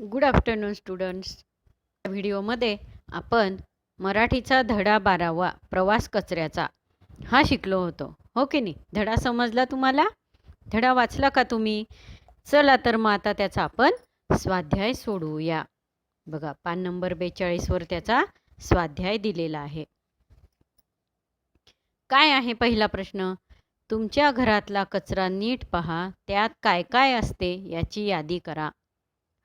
Good afternoon students या व्हिडिओमध्ये आपण मराठीचा धडा बारावा प्रवास कचऱ्याचा. हा शिकलो होतो. हो की नाही? धडा समजला तुम्हाला? धडा वाचला का तुम्ही? चला तर मग आता त्याचा आपण स्वाध्याय सोडवूया. बघा पान नंबर बेचाळीसवर त्याचा स्वाध्याय दिलेला आहे. काय आहे पहिला प्रश्न? तुमच्या घरातला कचरा नीट पहा त्यात काय काय असते याची यादी करा.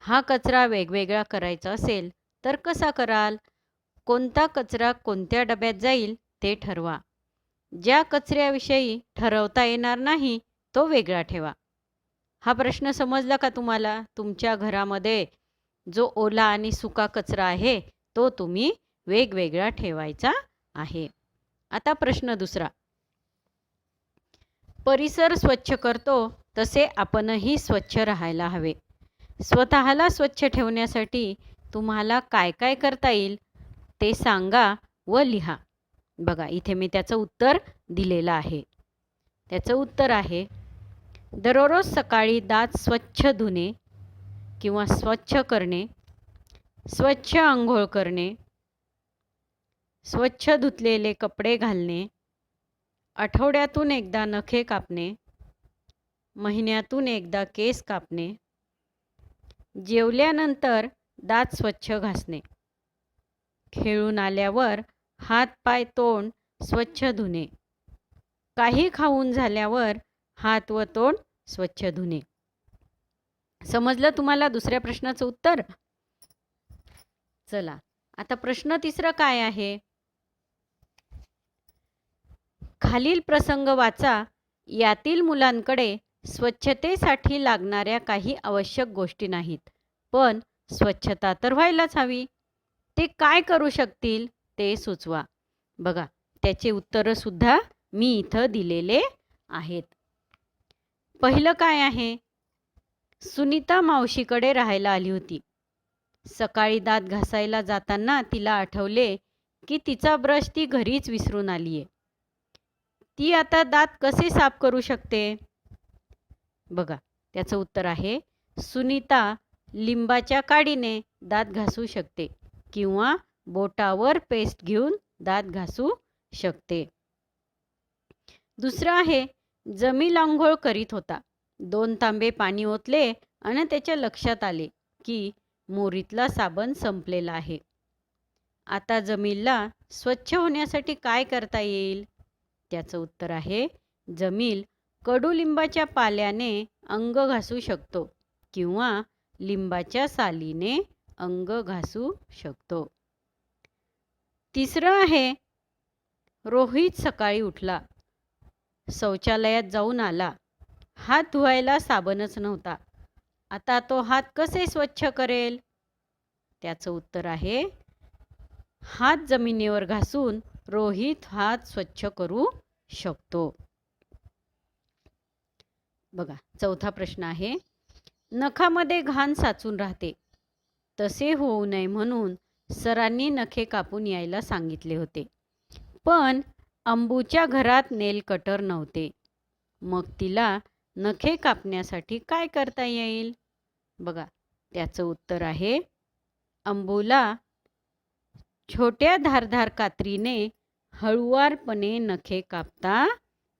हा कचरा वेगवेगळा करायचा असेल तर कसा कराल? कोणता कचरा कोणत्या डब्यात जाईल ते ठरवा. ज्या कचऱ्याविषयी ठरवता येणार नाही तो वेगळा ठेवा. हा प्रश्न समजला का तुम्हाला? तुमच्या घरामध्ये जो ओला आणि सुका कचरा आहे तो तुम्ही वेगवेगळा ठेवायचा आहे. आता प्रश्न दुसरा. परिसर स्वच्छ करतो तसे आपणही स्वच्छ राहायला हवे. स्वतःला स्वच्छ ठेवण्यासाठी तुम्हाला काय काय करता येईल ते सांगा व लिहा. बघा इथे मी त्याचं उत्तर दिलेलं आहे. त्याचं उत्तर आहे दररोज सकाळी दात स्वच्छ धुणे किंवा स्वच्छ करणे स्वच्छ आंघोळ करणे स्वच्छ धुतलेले कपडे घालणे आठवड्यातून एकदा नखे कापणे महिन्यातून एकदा केस कापणे जेवल्यानंतर दात स्वच्छ घासणे. खेळून आल्यावर हात पाय तोंड स्वच्छ धुणे. काही खाऊन झाल्यावर हात व तोंड स्वच्छ धुणे. समजलं तुम्हाला दुसऱ्या प्रश्नाचं उत्तर? चला आता प्रश्न तिसरा काय आहे? खालील प्रसंग वाचा यातील मुलांकडे स्वच्छतेसाठी लागणाऱ्या काही आवश्यक गोष्टी नाहीत. पण स्वच्छता तर व्हायलाच हवी. ते काय करू शकतील ते सुचवा. बघा त्याचे उत्तरंसुद्धा मी इथं दिलेले आहेत. पहिलं काय आहे? सुनीता मावशीकडे राहायला आली होती. सकाळी दात घासायला जाताना तिला आठवले की तिचा ब्रश ती घरीच विसरून आली आहे ती आता दात कसे साफ करू शकते? बघा त्याचं उत्तर आहे सुनीता लिंबाच्या काडीने दात घासू शकते किंवा बोटावर पेस्ट घेऊन दात घासू शकते. दुसरं आहे जमील आंघोळ करीत होता. दोन तांबे पाणी ओतले आणि त्याच्या लक्षात आले की मोरीतला साबण संपलेला आहे. आता जमीलला स्वच्छ होण्यासाठी काय करता येईल? त्याचं उत्तर आहे जमील कडुलिंबाच्या पाल्याने अंग घासू शकतो किंवा लिंबाच्या सालीने अंग घासू शकतो. तिसरं आहे रोहित सकाळी उठला. शौचालयात जाऊन आला. हात धुवायला साबणच नव्हता. आता तो हात कसे स्वच्छ करेल? त्याचं उत्तर आहे हात जमिनीवर घासून रोहित हात स्वच्छ करू शकतो. बघा चौथा प्रश्न आहे. नखामध्ये घाण साचून राहते. तसे होऊ नये म्हणून सरांनी नखे कापून यायला सांगितले होते. पण अंबूच्या घरात नेल कटर नव्हते. मग तिला नखे कापण्यासाठी काय करता येईल? बघा त्याचं उत्तर आहे. अंबूला छोट्या धारधार कात्रीने हळुवारपणे नखे कापता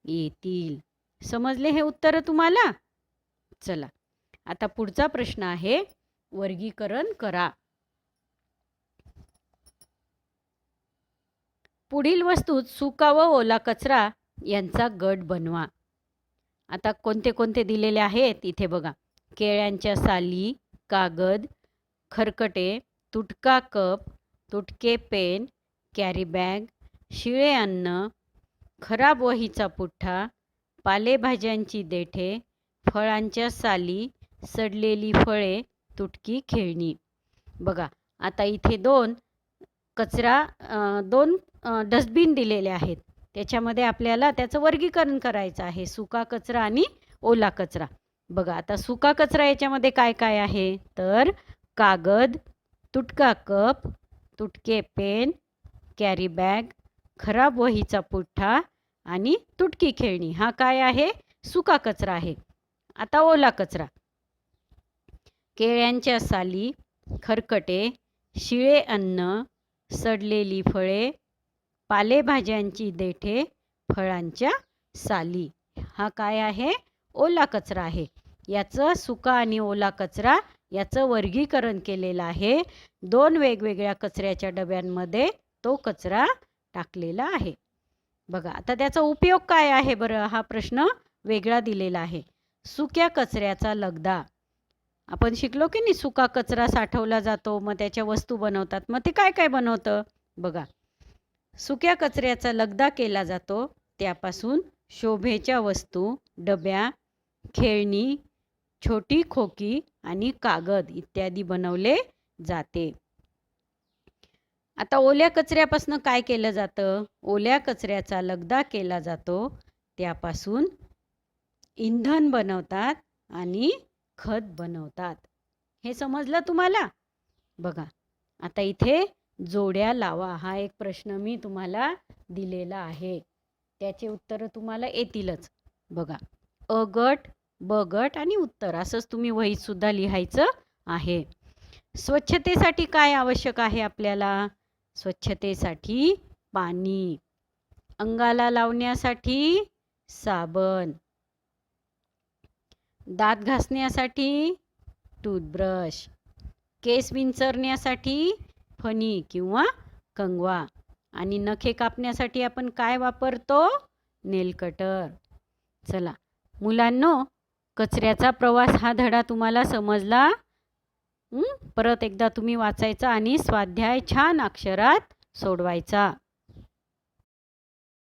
येतील. समजले हे उत्तर तुम्हाला? चला आता पुढचा प्रश्न आहे वर्गीकरण करा. पुढील वस्तूत सुका व ओला कचरा यांचा गट बनवा. आता कोणते कोणते दिलेले आहेत इथे बघा. केळ्यांच्या साली कागद खरकटे तुटका कप तुटके पेन कॅरी बॅग शिळे अन्न खराब वहीचा पुठ्ठा पालेभाज्यांची देठे फळांच्या साली सडलेली फळे तुटकी खेळणी. बघा आता इथे दोन कचरा दोन डस्टबिन दिलेले आहेत. त्याच्यामध्ये आपल्याला त्याचं वर्गीकरण करायचं आहे सुका कचरा आणि ओला कचरा. बघा आता सुका कचरा याच्यामध्ये काय काय आहे? तर कागद तुटका कप तुटके पेन कॅरी बॅग खराब वहीचा पुठ्ठा आणि तुटकी खेळणी. हा काय आहे? सुका कचरा आहे. आता ओला कचरा. केळ्यांच्या साली खरकटे शिळे अन्न सडलेली फळे पालेभाज्यांची देठे फळांच्या साली. हा काय आहे? ओला कचरा आहे. याचं सुका आणि ओला कचरा याचं वर्गीकरण केलेलं आहे. दोन वेगवेगळ्या कचऱ्याच्या डब्यांमध्ये तो कचरा टाकलेला आहे. बघा आता त्याचा उपयोग काय आहे बरं? हा प्रश्न वेगळा दिलेला आहे. सुक्या कचऱ्याचा लगदा. आपण शिकलो की नाही सुका कचरा साठवला जातो मग त्याच्या वस्तू बनवतात. मग ते काय काय बनवतं? बघा. सुक्या कचऱ्याचा लगदा केला जातो त्यापासून शोभेच्या वस्तू डब्या खेळणी छोटी खोकी आणि कागद इत्यादी बनवले जाते. आता ओल्या कचऱ्यापासून काय केलं जातं? ओल्या कचऱ्याचा लगदा केला जातो. त्यापासून इंधन बनवतात आणि खत बनवतात. हे समजलं तुम्हाला? बघा आता इथे जोड्या लावा हा एक प्रश्न मी तुम्हाला दिलेला आहे. त्याचे उत्तरं तुम्हाला येतीलच. बघा अ गट ब गट आणि उत्तर असंच तुम्ही वहीत सुद्धा लिहायचं आहे. स्वच्छतेसाठी काय आवश्यक आहे आपल्याला? स्वच्छतेसाठी पाणी अंगाला लावण्यासाठी साबण दात घासण्यासाठी टूथब्रश केस विंचरण्यासाठी फणी किंवा कंगवा आणि नखे कापण्यासाठी आपण काय वापरतो? नेलकटर चला मुलांनो कचऱ्याचा प्रवास हा धडा तुम्हाला समजला? परत एकदा तुम्ही वाचायचा आणि स्वाध्याय छान अक्षरात सोडवायचा.